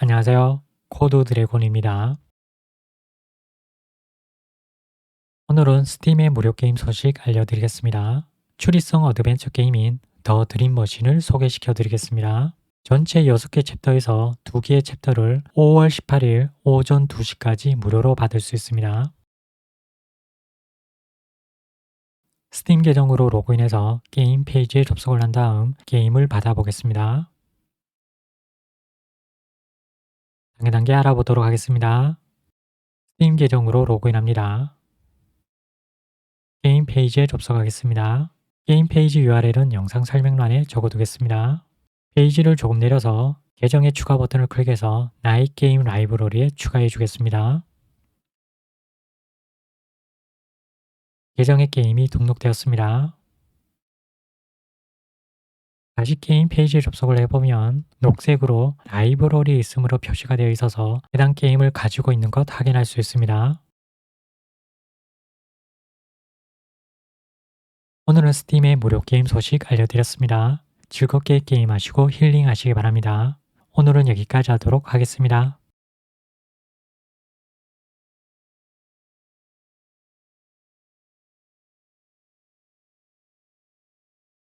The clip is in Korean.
안녕하세요. 코드 드래곤입니다. 오늘은 스팀의 무료 게임 소식 알려드리겠습니다. 추리성 어드벤처 게임인 더 드림 머신을 소개시켜 드리겠습니다. 전체 6개 챕터에서 2개의 챕터를 5월 18일 오전 2시까지 무료로 받을 수 있습니다. 스팀 계정으로 로그인해서 게임 페이지에 접속을 한 다음 게임을 받아보겠습니다. 단계 단계 알아보도록 하겠습니다. 스팀 계정으로 로그인합니다. 게임 페이지에 접속하겠습니다. 게임 페이지 URL은 영상 설명란에 적어두겠습니다. 페이지를 조금 내려서 계정의 추가 버튼을 클릭해서 나의 게임 라이브러리에 추가해 주겠습니다. 계정의 게임이 등록되었습니다. 다시 게임 페이지에 접속을 해보면 녹색으로 라이브러리 있음으로 표시가 되어 있어서 해당 게임을 가지고 있는 것 확인할 수 있습니다. 오늘은 스팀의 무료 게임 소식 알려드렸습니다. 즐겁게 게임하시고 힐링하시기 바랍니다. 오늘은 여기까지 하도록 하겠습니다.